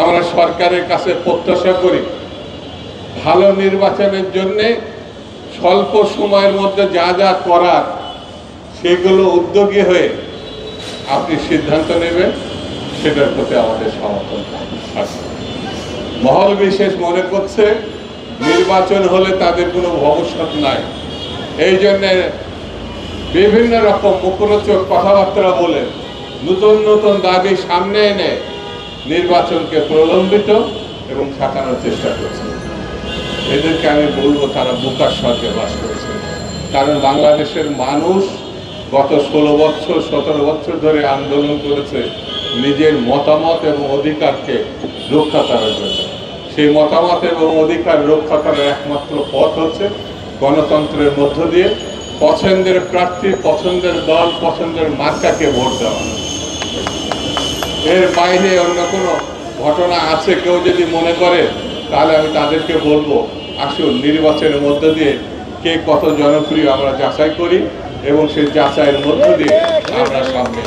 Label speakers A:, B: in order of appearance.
A: আমরা সরকারের কাছে প্রত্যাশা করি, ভালো নির্বাচনের জন্যে স্বল্প সময়ের মধ্যে যা যা করার সেগুলো উদ্যোগী হয়ে আপনি সিদ্ধান্ত নেবেন, সেটার প্রতি আমাদের সমর্থন থাকবে। মহল বিশেষ মনে করছে, নির্বাচন হলে তাদের কোনো ভবিষ্যৎ নাই। এই জন্যে বিভিন্ন রকম মুখরোচক কথাবার্তা বলে নতুন নতুন দাবি সামনে এনে নির্বাচনকে প্রলম্বিত এবং ঠেকানোর চেষ্টা করছে। এদেরকে আমি বলব তারা বোকার স্বর্গে বাস করেছে। কারণ বাংলাদেশের মানুষ গত ষোলো বছর, সতেরো বছর ধরে আন্দোলন করেছে নিজের মতামত এবং অধিকারকে রক্ষা করার জন্য। সেই মতামত এবং অধিকার রক্ষা করার একমাত্র পথ হচ্ছে গণতন্ত্রের মধ্য দিয়ে পছন্দের প্রার্থী, পছন্দের দল, পছন্দের মার্কাকে ভোট দেওয়া। এর বাইরে অন্য কোনো ঘটনা আছে কেউ যদি মনে করে, তাহলে আমি তাদেরকে বলব, আসুন নির্বাচনের মধ্য দিয়ে কে কত জনপ্রিয় আমরা যাচাই করি এবং সেই যাচাইয়ের মধ্য দিয়ে আমরা সামনে।